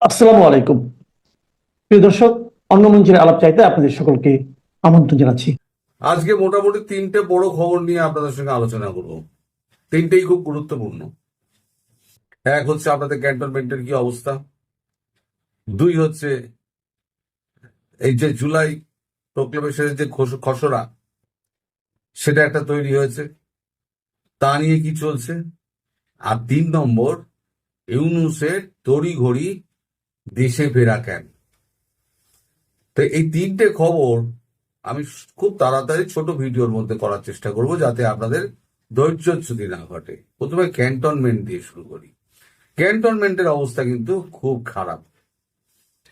আসসালামু আলাইকুম। প্রিয় দর্শক, অন্য মঞ্চের আলাপ চাইতে আপনাদের সকলকে আমন্ত্রণ জানাচ্ছি। আজকে মোটামুটি তিনটে বড় খবর নিয়ে আপনাদের সঙ্গে আলোচনা করব। তিনটেই খুব গুরুত্বপূর্ণ। এক হচ্ছে আপনাদের ক্যান্টনমেন্টের কি অবস্থা। দুই হচ্ছে এই যে জুলাই প্রোক্লেমেশনের যে খস- খসড়া, সেটা একটা তৈরি হয়েছে। তা নিয়ে কি চলছে? আর তিন নম্বর, ইউনুসের তড়িঘড়ি দেশে ফেরা কেন? তো এই তিনটে খবর আমি খুব তাড়াতাড়ি ছোট ভিডিওর মধ্যে করার চেষ্টা করব যাতে আপনাদের ধৈর্যচ্যুতি না ঘটে। প্রথমে ক্যান্টনমেন্ট দিয়ে শুরু করি। ক্যান্টনমেন্টের অবস্থা কিন্তু খুব খারাপ।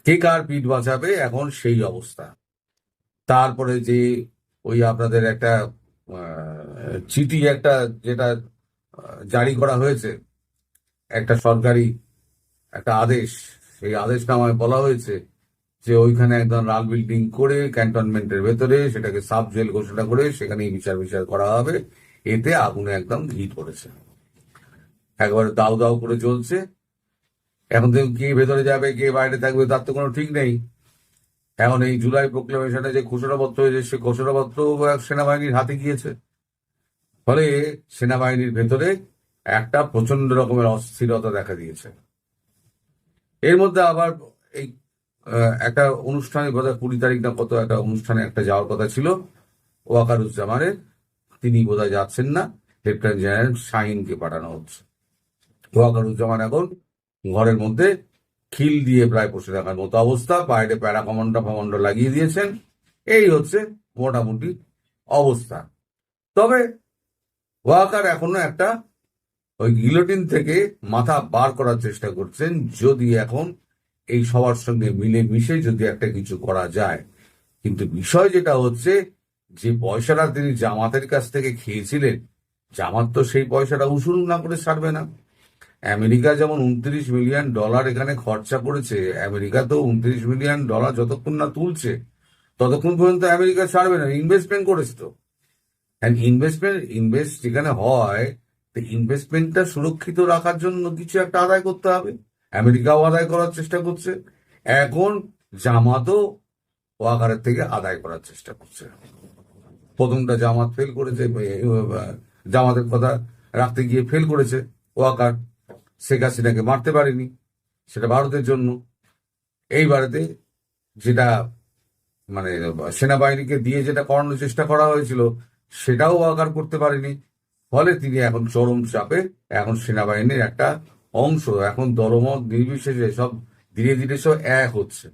কে কার পিঠ বাঁচাবে, এখন সেই অবস্থা। তারপরে যে ওই আপনাদের একটা চিঠি একটা যেটা জারি করা হয়েছে, একটা সরকারি, একটা আদেশ সেই আদেশনামায় বলা হয়েছে যে ওইখানে একদম রাল বিল্ডিং করে ক্যান্টনমেন্টের ভেতরে সেটাকে সাব জেল ঘোষণা করে সেখানেই বিচার বিচার করা হবে। এতে আগুনে একদম ঘি পড়েছে একবারে দাউ দাউ করে চলছে এখন তো কে ভেতরে যাবে, কে বাইরে থাকবে, তার তো কোনো ঠিক নেই। এখন এই জুলাই প্রোক্লেমেশনে যে ঘোষণাপত্র হয়েছে, সে ঘোষণাপত্র সেনাবাহিনীর হাতে গিয়েছে। ফলে সেনাবাহিনীর ভেতরে একটা প্রচণ্ড রকমের অস্থিরতা দেখা দিয়েছে। এর মধ্যে আবার এই একটা অনুষ্ঠানে বোধ হয় কুড়ি তারিখ না কত একটা অনুষ্ঠানে একটা যাওয়ার কথা ছিল, ওয়াকারুজ্জামানের। তিনি বোধহয় যাচ্ছেন না, লেফটেন্যান্ট জেনারেল শাহিনকে পাঠানো হচ্ছে। ওয়াকারুজ্জামান এখন ঘরের মধ্যে খিল দিয়ে প্রায় বসে থাকার মতো অবস্থা বাইরে প্যারা কমান্ডো ফমান্ডো লাগিয়ে দিয়েছেন। এই হচ্ছে মোটামুটি অবস্থা। তবে ওয়াকার এখনও একটা ওই গিলোটিন থেকে মাথা বার করার চেষ্টা করছেন যদি এখন এই সবার সঙ্গে মিলে মিশে যদি একটা কিছু করা যায়। কিন্তু বিষয় যেটা হচ্ছে, যে পয়সাটা তিনি জামাতের কাছ থেকে খেয়েছিলেন, জামাত তো সেই পয়সাটা উসুল না করে ছাড়বে না। আমেরিকা যেমন উনত্রিশ মিলিয়ন ডলার এখানে খরচা করেছে, আমেরিকা তো উনত্রিশ মিলিয়ন ডলার যতক্ষণ না তুলছে, ততক্ষণ পর্যন্ত আমেরিকা ছাড়বে না ইনভেস্টমেন্ট করেছে তো। ইনভেস্টমেন্ট ইনভেস্ট যেখানে হয় তো ইনভেস্টমেন্টটা সুরক্ষিত রাখার জন্য কিছু একটা আদায় করতে হবে। আমেরিকাও আদায় করার চেষ্টা করছে। এখন জামাতও ওয়াকারের থেকে আদায় করার চেষ্টা করছে। প্রথমটা জামাত ফেল করেছে জামাতের কথা রাখতে গিয়ে ফেল করেছে ওয়াকার। শেখ হাসিনাকে মারতে পারেনি, সেটা ভারতের জন্য। এই এইবারেতে যেটা মানে সেনাবাহিনীকে দিয়ে যেটা করানোর চেষ্টা করা হয়েছিল, সেটাও ওয়াকার করতে পারেনি। ফলে তিনি এখন চরম চাপে, এখন সেনাবাহিনীর একটা অংশ, এখন দলমত নির্বিশেষে সব ধীরে ধীরে সব এক হচ্ছে।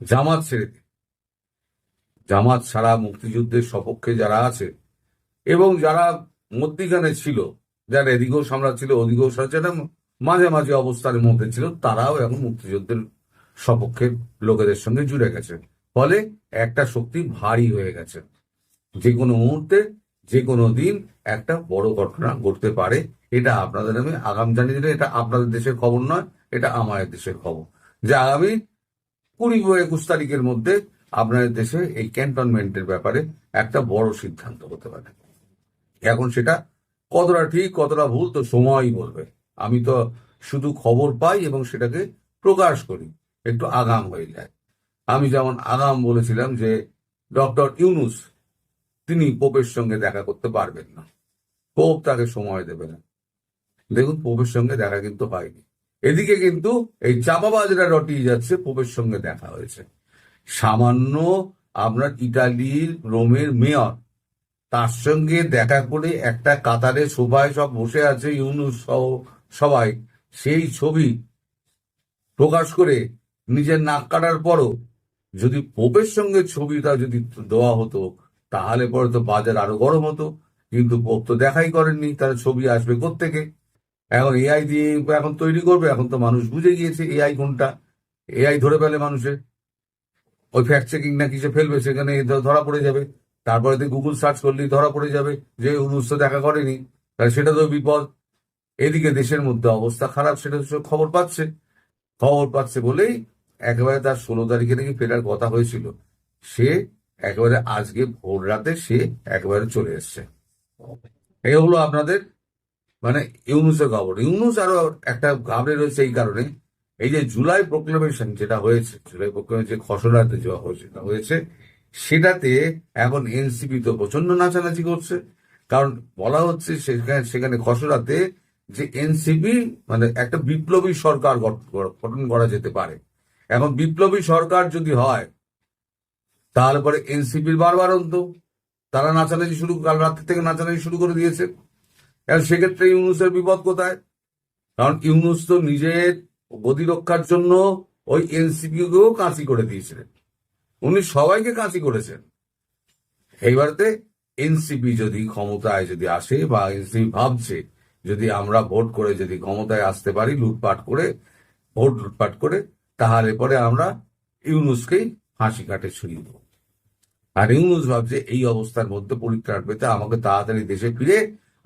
জামাত ছেড়ে জামাত ছাড়া মুক্তিযুদ্ধের সপক্ষে যারা আছে, এবং যারা মধ্যিখানে ছিল, যারা এদিকেও সামলাচ্ছিল ছিল, ওদিকেও মাঝে মাঝে অবস্থানের মধ্যে ছিল, তারাও এখন মুক্তিযুদ্ধের সপক্ষের লোকেদের সঙ্গে জুড়ে গেছে। ফলে একটা শক্তি ভারী হয়ে গেছে। যে কোনো মুহূর্তে যে কোনো দিন একটা বড় ঘটনা ঘটতে পারে। এটা আপনাদের আমি আগাম জানিয়ে দিলে এটা আপনাদের দেশের খবর নয়, এটা আমাদের দেশের খবর। যে আগামী কুড়ি বা একুশ তারিখের মধ্যে আপনাদের দেশে এই ক্যান্টনমেন্টের ব্যাপারে একটা বড় সিদ্ধান্ত হতে পারে। এখন সেটা কতটা ঠিক, কতটা ভুল, তো সময়ই বলবে। আমি তো শুধু খবর পাই এবং সেটাকে প্রকাশ করি, একটু আগাম হয়ে যায়। আমি যেমন আগাম বলেছিলাম যে ডক্টর ইউনুস তিনি পোপের সঙ্গে দেখা করতে পারবেন না। পোপ তাকে সময় দেবে না। দেখুন, পোপের সঙ্গে দেখা কিন্তু হয়নি। এদিকে কিন্তু এই চাপাবাজরা রটিয়ে যাচ্ছে, পোপের সঙ্গে দেখা হয়েছে। সামান্য আপনার ইটালির রোমের মেয়র, তার সঙ্গে দেখা করে একটা কাতারে সবাই সব বসে আছে ইউনুস সহ সবাই। সেই ছবি প্রকাশ করে নিজের নাক কাটার পরও যদি পোপের সঙ্গে ছবিটা যদি দেওয়া হতো তাহলে পরে তো বাজার আরও গরম হতো। কিন্তু পোপ তো দেখাই করেননি তার ছবি আসবে থেকে এখন এআই দিয়ে এখন তৈরি করবে, এখন তো মানুষ বুঝে গিয়েছে এআই কোনটা। এআই ধরে ফেলে মানুষের। ওই ফ্যাক্ট চেকিং না কিসে ফেলবে, সেখানে ধরা পড়ে যাবে। তারপরে তুই গুগল সার্চ করলেই ধরা পড়ে যাবে যে উনুস তো দেখা করেনি। তাহলে সেটা তো বিপদ। এদিকে দেশের মধ্যে অবস্থা খারাপ, সেটা তো খবর পাচ্ছে। খবর পাচ্ছে বলেই একেবারে তার ষোলো তারিখে নাকি ফেরার কথা হয়েছিল। সে একেবারে আজকে ভোর রাতে সে একেবারে চলে এসছে। এই হলো আপনাদের মানে ইউনুসের খবর। ইউনুস আরও একটা ঘাবড়ে রয়েছে এই কারণে। এই যে জুলাই প্রোক্লামেশন যেটা হয়েছে, জুলাই প্রোক্লামেশন যে খসড়াতে যে যেটা হয়েছে, সেটাতে এখন এনসিপি তো প্রচণ্ড নাচানাচি করছে। কারণ বলা হচ্ছে সেখানে সেখানে খসড়াতে যে এনসিপি মানে একটা বিপ্লবী সরকার গঠ- গঠন করা যেতে পারে। এখন বিপ্লবী সরকার যদি হয় তাহলে পরে এনসিপির বারবার অন্ত। তারা নাচানাচি শুরু, কাল রাত্রি থেকে নাচানাচি শুরু করে দিয়েছে। এখন সেক্ষেত্রে ইউনুসের বিপদ কোথায়? কারণ ইউনুস তো নিজের গদি রক্ষার জন্য ওই এনসিপি কেও কাঁচি করে দিয়েছিলেন। উনি সবাইকে কাঁচি করেছেন। এইবারতে এনসিপি যদি ক্ষমতায় যদি আসে বা এনসিপি ভাবছে যদি আমরা ভোট করে যদি ক্ষমতায় আসতে পারি, লুটপাট করে, ভোট লুটপাট করে, তাহলে পরে আমরা ইউনুসকেই ফাঁসি কাটে ছুঁয়ে দেবো। আর ইউনুস ভাবছে, এই অবস্থার মধ্যে পরিত্রাণ পেতে আমাকে তাড়াতাড়ি দেশে ফিরে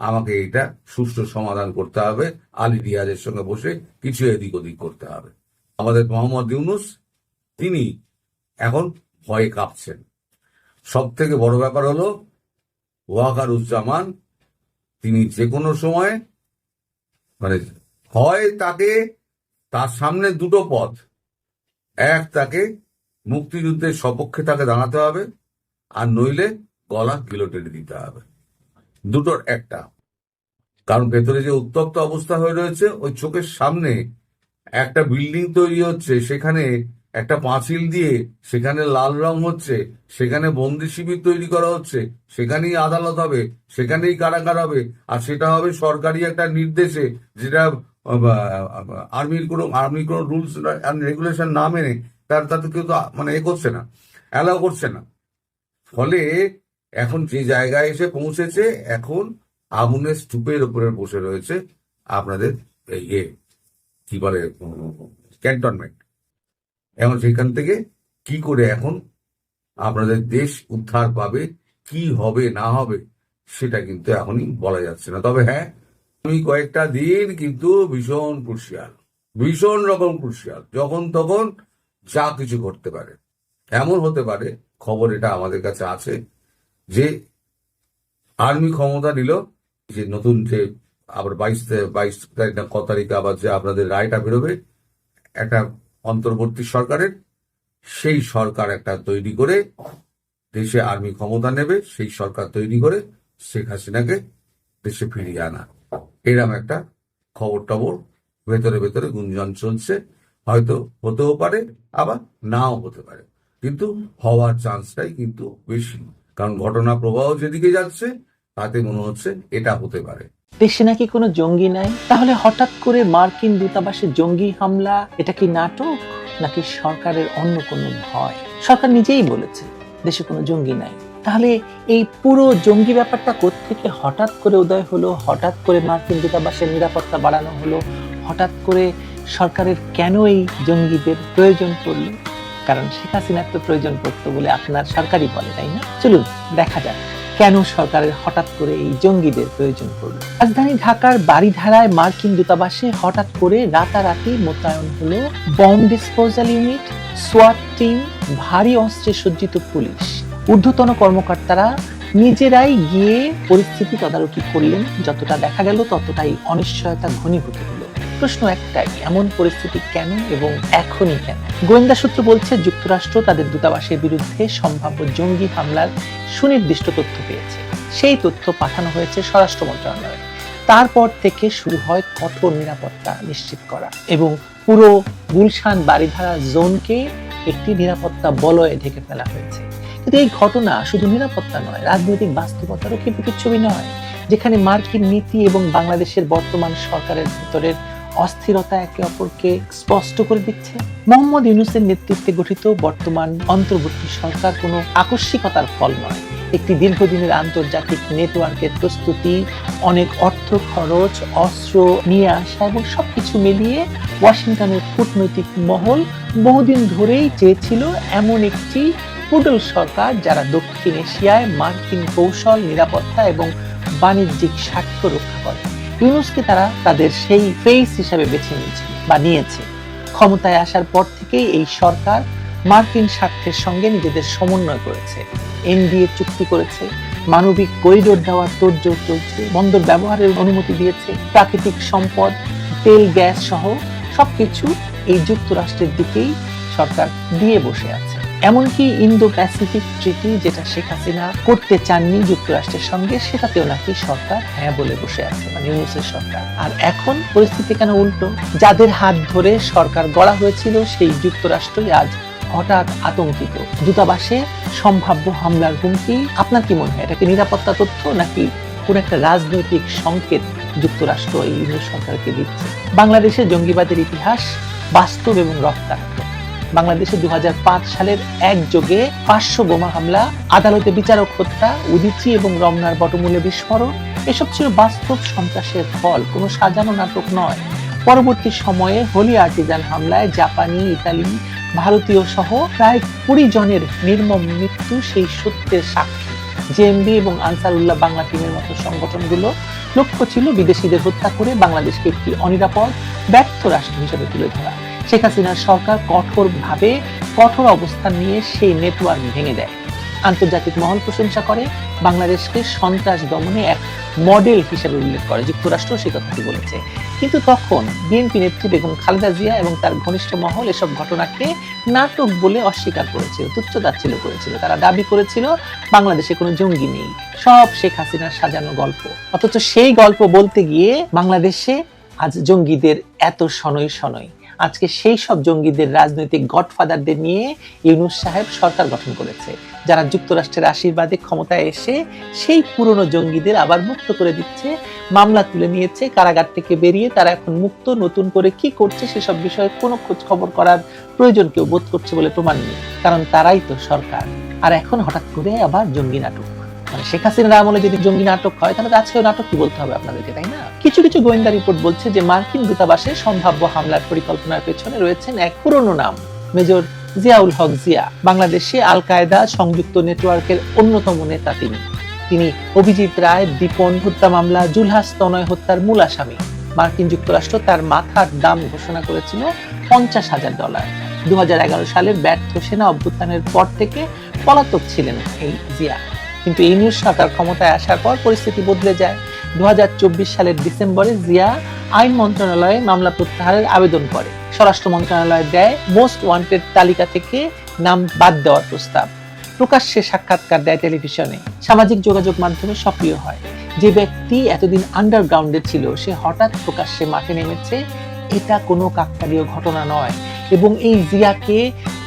আমাকে এটা সুষ্ঠু সমাধান করতে হবে, আলী রিয়াজের সঙ্গে বসে কিছু এদিক ওদিক করতে হবে। আমাদের মোহাম্মদ ইউনুস, তিনি এখন ভয়ে কাঁপছেন। সব থেকে বড় ব্যাপার হলো, ওয়াকারুজ্জামান, তিনি যে কোনো সময় মানে হয় তাকে তার সামনে দুটো পথ। এক, তাকে মুক্তিযুদ্ধের সপক্ষে তাকে দাঁড়াতে হবে আর নইলে গলা কিলোটেড়ে দিতে হবে। দুটোর একটা। কারণ ভেতরে যে উত্তপ্ত অবস্থা হয়ে রয়েছে, ওই চোখের সামনে একটা বিল্ডিং তৈরি হচ্ছে, সেখানে একটা পাঁচিল দিয়ে সেখানে লাল রং হচ্ছে, সেখানে বন্দি শিবির তৈরি করা হচ্ছে, সেখানেই আদালত হবে, সেখানেই কারাগার হবে, আর সেটা হবে সরকারি একটা নির্দেশে যেটা আর্মির কোনো আর্মির কোনো রুলস রেগুলেশন না মেনে তার, তাতে কেউ তো মানে এ করছে না অ্যালাউ করছে না। ফলে এখন যে জায়গায় এসে পৌঁছেছে, এখন আগুনের স্তূপের উপরে বসে রয়েছে আপনাদের ইয়ে কি বলে ক্যান্টনমেন্ট। এখন সেখান থেকে কি করে এখন আপনাদের দেশ উদ্ধার পাবে, কি হবে, না হবে, সেটা কিন্তু এখনই বলা যাচ্ছে না। তবে হ্যাঁ আমি কয়েকটা দিন কিন্তু ভীষণ ক্রুশিয়াল ভীষণ রকম ক্রুশিয়াল যখন তখন যা কিছু ঘটতে পারে, এমন হতে পারে খবর এটা আমাদের কাছে আছে যে আর্মি ক্ষমতা নিল, যে নতুন যে আবার বাইশ বাইশ তারিখ না ক তারিখে আবার যে আপনাদের রায়টা বেরোবে, একটা অন্তর্বর্তী সরকারের, সেই সরকার একটা তৈরি করে দেশে আর্মি ক্ষমতা নেবে, সেই সরকার তৈরি করে শেখ হাসিনাকে দেশে ফিরিয়ে আনা। এরম একটা খবর টবর ভেতরে ভেতরে গুঞ্জন চলছে, হয়তো হতেও পারে, আবার নাও হতে পারে। কিন্তু হওয়ার চান্সটাই কিন্তু বেশি। কারণ ঘটনা প্রবাহ যেদিকে যাচ্ছে, তাতে মনে হচ্ছে এটা হতে পারে। দেশে নাকি কোনো জঙ্গি নাই? তাহলে হঠাৎ করে মার্কিন দূতাবাসে জঙ্গি হামলা, এটা কি নাটক? নাকি সরকারের অন্য কোনো ভয়? সরকার নিজেই বলেছে, দেশে কোনো জঙ্গি নাই। তাহলে এই পুরো জঙ্গি ব্যাপারটা থেকে হঠাৎ করে উদয় হলো? হঠাৎ করে মার্কিন দূতাবাসের নিরাপত্তা বাড়ানো হলো? হঠাৎ করে সরকারের কেন এই জঙ্গিদের প্রয়োজন পড়ল? কারণ শেখ হাসিনার তো প্রয়োজন পড়তো বলে আপনার সরকারই বলে, তাই না? চলুন, দেখা যাক কেন সরকারের হঠাৎ করে এই জঙ্গিদের প্রয়োজন পড়ল। রাজধানী ঢাকার বাড়িধারায় মার্কিন দূতাবাসে হঠাৎ করে রাতারাতি মোতায়েন হলো বম ডিসপোজাল ইউনিট, সোয়াট টিম, ভারী অস্ত্রে সজ্জিত পুলিশ। ঊর্ধ্বতন কর্মকর্তারা নিজেরাই গিয়ে পরিস্থিতি তদারকি করলেন, যতটা দেখা গেল ততটাই অনিশ্চয়তা ঘনীভূত হলো। প্রশ্ন একটাই, এমন পরিস্থিতি কেন এবং এখনই কেন? গোয়েন্দা সূত্র বলছে, যুক্তরাষ্ট্র তাদের দূতাবাসের বিরুদ্ধে সম্ভাব্য জঙ্গি হামলার সুনির্দিষ্ট তথ্য পেয়েছে। সেই তথ্য পাঠানো হয়েছে স্বরাষ্ট্র মন্ত্রণালয়ে। তারপর থেকে শুরু হয় কঠোর নিরাপত্তা নিশ্চিত করা এবং পুরো গুলশান বাড়িধারা জোনকে একটি নিরাপত্তা বলয়ে ঢেকে ফেলা হয়েছে। কিন্তু এই ঘটনা শুধু নিরাপত্তা নয়, রাজনৈতিক বাস্তবতারও কি প্রতিচ্ছবি নয়। যেখানে মার্কিন নীতি এবং বাংলাদেশের বর্তমান সরকারের ভিতরের অস্থিরতা একে অপরকে স্পষ্ট করে দিচ্ছে। মোহাম্মদ ইউনুসের নেতৃত্বে গঠিত বর্তমান অন্তর্বর্তী সরকার কোনো আকস্মিকতার ফল নয়। একটি দীর্ঘদিনের আন্তর্জাতিক নেটওয়ার্কের প্রস্তুতি, অনেক অর্থ খরচ, অস্ত্র নিয়ে আসা এবং সবকিছু মিলিয়ে ওয়াশিংটনের কূটনৈতিক মহল বহুদিন ধরেই চেয়েছিল এমন একটি পুডল সরকার যারা দক্ষিণ এশিয়ায় মার্কিন কৌশল, নিরাপত্তা এবং বাণিজ্যিক স্বার্থ রক্ষা করে। ইউনুসকে তারা তাদের সেই ফেস হিসাবে বেছে নিয়েছে বা নিয়েছে। ক্ষমতায় আসার পর থেকেই এই সরকার মার্কিন স্বার্থের সঙ্গে নিজেদের সমন্বয় করেছে। এনডিএ চুক্তি করেছে, মানবিক করিডোর দেওয়ার তোড়জোড় চলছে, বন্দর ব্যবহারের অনুমতি দিয়েছে, প্রাকৃতিক সম্পদ, তেল, গ্যাস সহ সবকিছু এই যুক্তরাষ্ট্রের দিকেই সরকার দিয়ে বসে আছে। এমনকি ইন্দো প্যাসিফিক ট্রিটি যেটা শেখ হাসিনা করতে চাননি যুক্তরাষ্ট্রের সঙ্গে, সেটাতেও নাকি সরকার হ্যাঁ বলে বসে আছে মানে ইউনুসের সরকার। আর এখন পরিস্থিতি কেন উল্টো? যাদের হাত ধরে সরকার গড়া হয়েছিল, সেই যুক্তরাষ্ট্রই আজ হঠাৎ আতঙ্কিত। দূতাবাসে সম্ভাব্য হামলার হুমকি, আপনার কি মনে হয়, এটা কি নিরাপত্তা তথ্য নাকি কোন একটা রাজনৈতিক সংকেত যুক্তরাষ্ট্র এই সরকারকে দিচ্ছে? বাংলাদেশে জঙ্গিবাদের ইতিহাস বাস্তব এবং রক্তাক্ত বাংলাদেশে দু হাজার পাঁচ সালের এক যোগে পাঁচশো বোমা হামলা, আদালতে বিচারক হত্যা, উদিচি এবং রমনার বটমূলে বিস্ফোরণ। এসব ছিল বাস্তব সন্ত্রাসের ফল, কোনো সাজানো নাটক নয়। পরবর্তী সময়ে হোলি আর্টিজান হামলায় জাপানি, ইতালি, ভারতীয় সহ প্রায় কুড়ি জনের নির্মম মৃত্যু সেই সত্যের সাক্ষী। জেএমবি এবং আনসারুল্লাহ বাংলা টিমের মতো সংগঠনগুলো লক্ষ্য ছিল বিদেশিদের হত্যা করে বাংলাদেশকে একটি অনিরাপদ, ব্যর্থ রাষ্ট্র হিসেবে তুলে ধরা। শেখ হাসিনার সরকার কঠোরভাবে কঠোর অবস্থান নিয়ে সেই নেটওয়ার্ক ভেঙে দেয়। আন্তর্জাতিক মহল প্রশংসা করে, বাংলাদেশকে সন্ত্রাস দমনে এক মডেল হিসেবে উল্লেখ করে যুক্তরাষ্ট্র সেই কথাটি বলেছে। কিন্তু তখন বিএনপি নেত্রী বেগম খালেদা জিয়া এবং তার ঘনিষ্ঠ মহল এসব ঘটনাকে নাটক বলে অস্বীকার করেছিল তুচ্ছতাচ্ছিল্য করেছিল। তারা দাবি করেছিল, বাংলাদেশে কোনো জঙ্গি নেই, সব শেখ হাসিনার সাজানো গল্প। অথচ সেই গল্প বলতে গিয়ে বাংলাদেশে আজ জঙ্গিদের এত শনৈ শনৈ আজকে সেই সব জঙ্গিদের রাজনৈতিক গডফাদারদের নিয়ে ইউনুস সাহেব সরকার গঠন করেছে, যারা যুক্তরাষ্ট্রের আশীর্বাদে ক্ষমতায় এসে সেই পুরনো জঙ্গিদের আবার মুক্ত করে দিচ্ছে, মামলা তুলে নিয়েছে, কারাগার থেকে বেরিয়ে তারা এখন মুক্ত, নতুন করে কি করছে সেসব বিষয়ে কোনো খোঁজ খবর করার প্রয়োজন কেউ বোধ করছে বলে প্রমাণ নেই, কারণ তারাই তো সরকার। আর এখন হঠাৎ করে আবার জঙ্গি নাটক। মানে শেখ হাসিনার আমলে যদি জঙ্গি নাটক হয়, তাহলে আজকেও নাটক কি বলতে হবে আপনাদেরকে, তাই না? কিছু কিছু গোয়েন্দা রিপোর্ট বলছে যে মার্কিন দূতাবাসে সম্ভাব্য হামলার পরিকল্পনার পেছনে রয়েছেন এক পুরনো নাম, মেজর জিয়াউল হক জিয়া, বাংলাদেশে আল কায়দা সংযুক্ত নেটওয়ার্কের অন্যতম নেতা তিনি। তিনি অভিজিৎ রায় দীপন হত্যা মামলা, জুলহাস তনয় হত্যার মূল আসামি। মার্কিন যুক্তরাষ্ট্র তার মাথার দাম ঘোষণা করেছিল পঞ্চাশ হাজার ডলার। দু সালের ব্যর্থ সেনা অভ্যুত্থানের পর থেকে পলাতক ছিলেন এই জিয়া। কিন্তু এই নিউজ সরকার ক্ষমতায় আসার পর পরিস্থিতি বদলে যায়। দু হাজার চব্বিশ সালের ডিসেম্বরে জিয়া আইন মন্ত্রণালয়ে মামলা প্রত্যাহারের আবেদন করে। স্বরাষ্ট্র মন্ত্রণালয় দেয়, মোস্ট ওয়ান্টেড তালিকা থেকে নাম বাদ দেওয়ার প্রস্তাব। প্রকাশ্যে সাক্ষাৎকার দেয় টেলিভিশনে। সামাজিক যোগাযোগ মাধ্যমে সক্রিয় হয়। যে ব্যক্তি এতদিন আন্ডারগ্রাউন্ডে ছিল, সে হঠাৎ প্রকাশ্যে মাঠে নেমেছে, এটা কোনো কাকতালীয় ঘটনা নয়। এবং এই জিয়াকে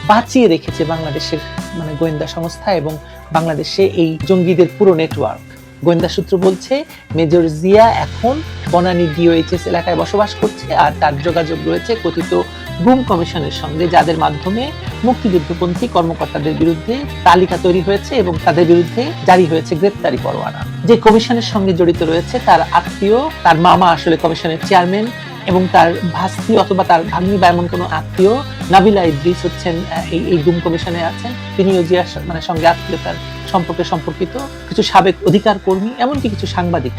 বাঁচিয়ে রেখেছে বাংলাদেশের মানে গোয়েন্দা সংস্থা এবং বাংলাদেশে এই জঙ্গিদের পুরো নেটওয়ার্ক গোয়েন্দা সূত্র বলছে, মেজর জিয়া এখন বনানী ডিওএইচএস এলাকায় বসবাস করছে আর তার যোগাযোগ রয়েছে কথিত গুম কমিশনের সঙ্গে, যাদের মাধ্যমে মুক্তিযুদ্ধপন্থী কর্মকর্তাদের বিরুদ্ধে তালিকা তৈরি হয়েছে এবং তাদের বিরুদ্ধে জারি হয়েছে গ্রেপ্তারি পরোয়ানা। যে কমিশনের সঙ্গে জড়িত রয়েছে তার আত্মীয়, তার মামা আসলে কমিশনের চেয়ারম্যান এবং তার ভাস্তি অথবা তার ভাগ্নি বা এমন কোনো আত্মীয় নাবিলা ইদ্রিস হচ্ছেন এই এই গুম কমিশনে আছেন। তিনিও জিয়ার মানে সঙ্গে আত্মীয়তার সম্পর্কে সম্পর্কিত কিছু সাবেক অধিকার কর্মী, এমনকি কিছু সাংবাদিক।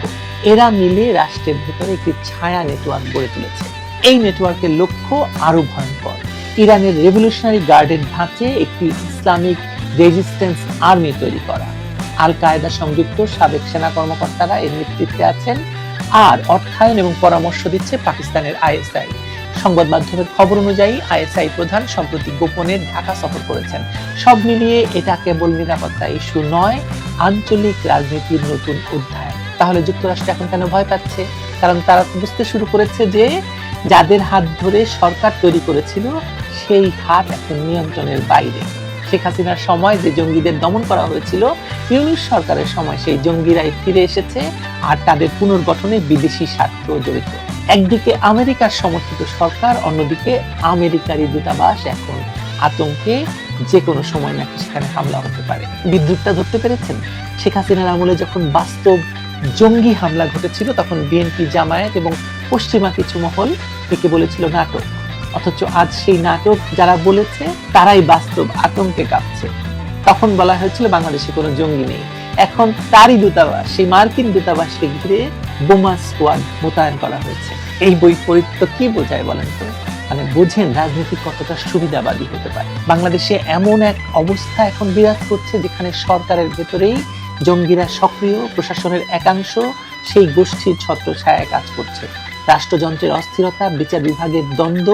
এরা মিলে রাষ্ট্রের ভেতরে একটি ছায়া নেটওয়ার্ক গড়ে তুলেছে। এই নেটওয়ার্কের লক্ষ্য আরও ভয়ঙ্কর। ইরানের রেভলিউশনারি গার্ডের ধাঁচে একটি ইসলামিক রেজিস্ট্যান্স আর্মি তৈরি করা। আল কায়দা সংযুক্ত সাবেক সেনা কর্মকর্তারা এর নেতৃত্বে আছেন। আর অর্থায়ন এবং পরামর্শ দিচ্ছে পাকিস্তানের আইএসআই। সংবাদ মাধ্যমের খবর অনুযায়ী, আইএসআই প্রধান সম্প্রতি গোপনে ঢাকা সফর করেছেন। সব মিলিয়ে এটা কেবল নিরাপত্তা ইস্যু নয়, আঞ্চলিক রাজনীতির নতুন অধ্যায়। তাহলে যুক্তরাষ্ট্র এখন কেন ভয় পাচ্ছে? কারণ তারা বুঝতে শুরু করেছে যে, যাদের হাত ধরে সরকার তৈরি করেছিল, সেই হাত এখন নিয়ন্ত্রণের বাইরে। শেখ হাসিনার সময় যে জঙ্গিদের দমন করা হয়েছিল ইউনিশ সরকারের সময় সেই জঙ্গিরাই ফিরে এসেছে। আর তাদের পুনর্গঠনে বিদেশি স্বার্থ জড়িত। একদিকে আমেরিকার সমর্থিত সরকার, অন্যদিকে আমেরিকারই দূতাবাস এখন আতঙ্কে যে কোনো সময় নাকি সেখানে হামলা হতে পারে। বিদ্যুৎটা ধরতে পেরেছেন? শেখ হাসিনার আমলে যখন বাস্তব জঙ্গি হামলা ঘটেছিল, তখন বিএনপি জামায়াত এবং পশ্চিমা কিছু মহল থেকে বলেছিল নাটক। অথচ আজ সেই নাটক যারা বলেছে, তারাই বাস্তব আতঙ্কে কাঁপছে। তখন বলা হয়েছিল, বাংলাদেশে কোনো জঙ্গি নেই। এখন তারই দূতাবাস, সেই মার্কিন দূতাবাসকে ঘিরে বোমা স্কোয়াড মোতায়েন করা হয়েছে। এই বৈপরীত্য কি বোঝায় বলেন তো? মানে বোঝেন রাজনীতি কতটা সুবিধাবাদী হতে পারে। বাংলাদেশে এমন এক অবস্থা এখন বিরাজ করছে যেখানে সরকারের ভেতরেই জঙ্গিরা সক্রিয়, প্রশাসনের একাংশ, সেই গোষ্ঠীর ছত্র ছায়ায় কাজ করছে। রাষ্ট্রযন্ত্রের অস্থিরতা, বিচার বিভাগের দ্বন্দ্ব,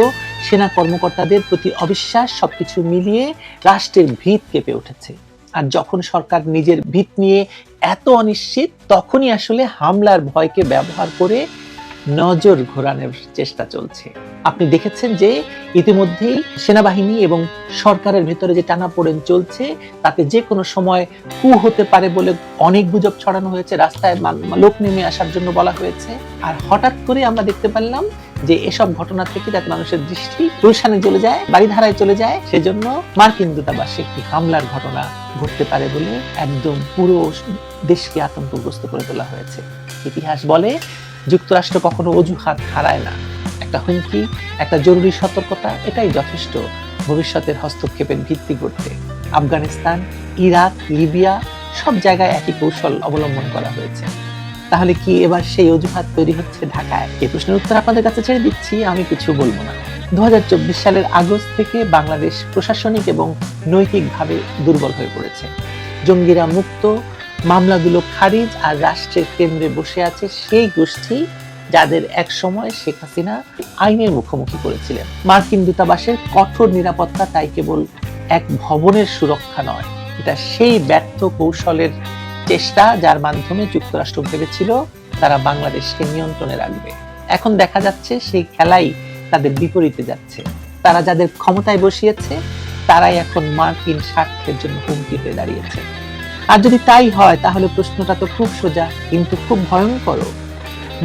সেনা কর্মকর্তাদের প্রতি অবিশ্বাস, সবকিছু মিলিয়ে রাষ্ট্রের ভিত কেঁপে উঠেছে। আর যখন সরকার নিজের ভিত নিয়ে এত অনিশ্চিত, তখনই আসলে হামলার ভয়কে ব্যবহার করে নজর ঘোরানোর চেষ্টা চলছে। আপনি দেখেছেন যে ইতিমধ্যেই সেনাবাহিনী এবং সরকারের ভেতরে যে টানাপোড়েন চলছে, তাতে যে কোনো সময় কু হতে পারে বলে অনেক গুজব ছড়ানো হয়েছে। রাস্তায় লোক নেমে আসার জন্য বলা হয়েছে। আর হঠাৎ করে আমরা দেখতে পারলাম যে এসব ঘটনা থেকে যাতে মানুষের দৃষ্টি গুলশানে চলে যায় বাড়িধারায় চলে যায়, সেজন্য মার্কিন দূতাবাসে একটি হামলার ঘটনা ঘটতে পারে বলে একদম পুরো দেশকে আতঙ্কগ্রস্ত করে তোলা হয়েছে। ইতিহাস বলে, যুক্তরাষ্ট্র কখনো অজুহাত হারায় না। একটা হুমকি, একটা জরুরি সতর্কতা, এটাই যথেষ্ট ভবিষ্যতের হস্তক্ষেপের ভিত্তি করতে। আফগানিস্তান, ইরাক, লিবিয়া সব জায়গায় একই কৌশল অবলম্বন করা হয়েছে। তাহলে কি এবার সেই অজুহাত তৈরি হচ্ছে ঢাকায়? এই প্রশ্নের উত্তর আপনাদের কাছে ছেড়ে দিচ্ছি, আমি কিছু বলব না। দু সালের আগস্ট থেকে বাংলাদেশ প্রশাসনিক এবং নৈতিকভাবে দুর্বল হয়ে পড়েছে। জঙ্গিরা মুক্ত, মামলাগুলো খারিজ আর রাষ্ট্রের কেন্দ্রে বসে আছে সেই গোষ্ঠী যাদের এক সময় শেখ হাসিনা আইনের মুখোমুখি করেছিলেন। মার্কিন দূতাবাসের কঠোর নিরাপত্তা তাই কেবল এক ভবনের সুরক্ষা নয়, এটা সেই ব্যর্থ কৌশলের চেষ্টা যার মাধ্যমে যুক্তরাষ্ট্র ভেবেছিল তারা বাংলাদেশকে নিয়ন্ত্রণে রাখবে। এখন দেখা যাচ্ছে সেই খেলাই তাদের বিপরীতে যাচ্ছে। তারা যাদের ক্ষমতায় বসিয়েছে, তারাই এখন মার্কিন স্বার্থের জন্য হুমকি হয়ে দাঁড়িয়েছে। আর যদি তাই হয়, তাহলে প্রশ্নটা তো খুব সোজা, কিন্তু খুব ভয়ঙ্কর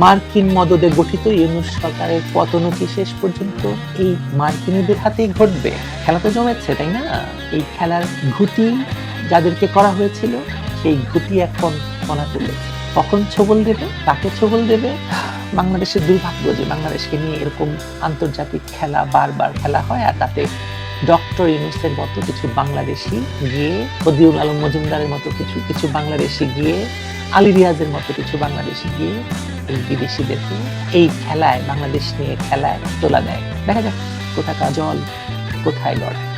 মার্কিন মদদে গঠিত ইউনুস সরকারের পতন কি শেষ পর্যন্ত এই মার্কিনীদের হাতেই ঘটবে? খেলা তো জমেছে, তাই না? এই খেলার ঘুটি যাদেরকে করা হয়েছিল সেই ঘুটি এখন মনে তুলেছে কখন ছবল দেবে? তাকে ছবল দেবে? বাংলাদেশের দুর্ভাগ্য যে বাংলাদেশকে নিয়ে এরকম আন্তর্জাতিক খেলা বারবার খেলা হয় আর তাতে ডক্টর ইউনুসের মতো কিছু বাংলাদেশি গিয়ে, বদিউল আলম মজুমদারের মতো কিছু কিছু বাংলাদেশি গিয়ে, আলী রিয়াজের মতো কিছু বাংলাদেশি গিয়ে এই বিদেশিদেরকে এই খেলায়, বাংলাদেশ নিয়ে খেলায় তোলা দেয়। দেখা যাক কোথাকার জল, কোথায় লড়াই।